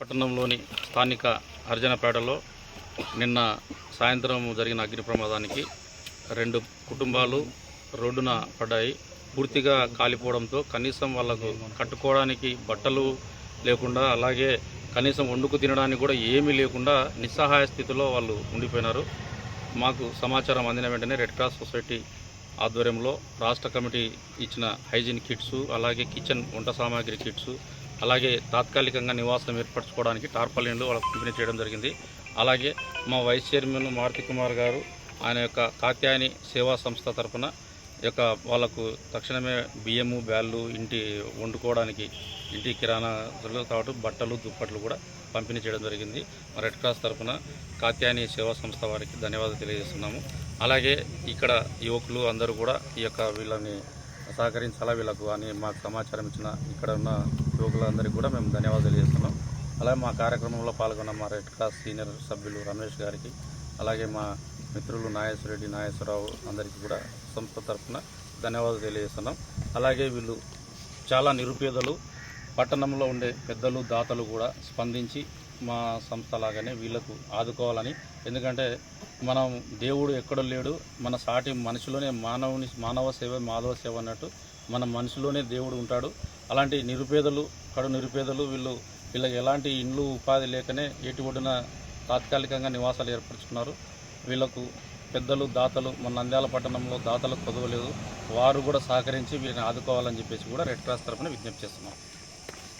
పట్టణంలోని స్థానిక హరిజనపేటలో నిన్న సాయంత్రం జరిగిన అగ్ని ప్రమాదానికి రెండు కుటుంబాలు రోడ్డున పడ్డాయి. పూర్తిగా కాలిపోవడంతో కనీసం వాళ్ళకు కట్టుకోవడానికి బట్టలు లేకుండా అలాగే కనీసం వండుకు తినడానికి కూడా ఏమీ లేకుండా నిస్సహాయ స్థితిలో వాళ్ళు ఉండిపోయినారు. మాకు సమాచారం అందిన వెంటనే రెడ్ క్రాస్ సొసైటీ ఆధ్వర్యంలో రాష్ట్ర కమిటీ ఇచ్చిన హైజీన్ కిట్స్ అలాగే కిచెన్ వంట సామాగ్రి కిట్స్ అలాగే తాత్కాలికంగా నివాసం ఏర్పరచుకోవడానికి టార్పలిన్లు వాళ్ళకు పంపిణీ చేయడం జరిగింది. అలాగే మా వైస్ చైర్మన్ మారుతి కుమార్ గారు ఆయన యొక్క కాత్యాయని సేవా సంస్థ తరఫున ఈ యొక్క వాళ్ళకు తక్షణమే బియ్యము బ్యాళ్ళు ఇంటి వండుకోవడానికి ఇంటి కిరాణా కాబట్టి బట్టలు దుప్పట్లు కూడా పంపిణీ చేయడం జరిగింది. రెడ్ క్రాస్ తరఫున కాత్యాయని సేవా సంస్థ వారికి ధన్యవాదాలు తెలియజేస్తున్నాము. అలాగే ఇక్కడ యువకులు అందరూ కూడా ఈ యొక్క వీళ్ళని సహకరించాలా వీళ్ళకు అని మాకు సమాచారం ఇచ్చిన ఇక్కడ ఉన్న యువకులందరికీ కూడా మేము ధన్యవాదాలు చేస్తున్నాం అలాగే మా కార్యక్రమంలో పాల్గొన్న మా రెడ్ క్రాస్ సీనియర్ సభ్యులు రమేష్ గారికి అలాగే మా మిత్రులు నాగేశ్వరరెడ్డి నాగేశ్వరరావు అందరికీ కూడా సంస్థ తరఫున ధన్యవాదాలు తెలియజేస్తున్నాం. అలాగే వీళ్ళు చాలా నిరుపేదలు పట్టణంలో ఉండే పెద్దలు దాతలు కూడా స్పందించి మా సంస్థ లాగానే వీళ్ళకు ఆదుకోవాలని ఎందుకంటే మనం దేవుడు ఎక్కడ లేడు మన సాటి మనిషిలోనే మానవుని మానవ సేవ మాధవ సేవ అన్నట్టు మన మనిషిలోనే దేవుడు ఉంటాడు. అలాంటి నిరుపేదలు కడు నిరుపేదలు వీళ్ళు వీళ్ళకి ఎలాంటి ఇండ్లు ఉపాధి లేకనే ఏటి ఒడ్డున తాత్కాలికంగా నివాసాలు ఏర్పరచుకున్నారు. వీళ్ళకు పెద్దలు దాతలు మన నంద్యాల పట్టణంలో దాతలకు కొదవలేదు. వారు కూడా సహకరించి వీరిని ఆదుకోవాలని చెప్పేసి కూడా రెడ్ క్రాస్ తరఫున విజ్ఞప్తి చేస్తున్నాం.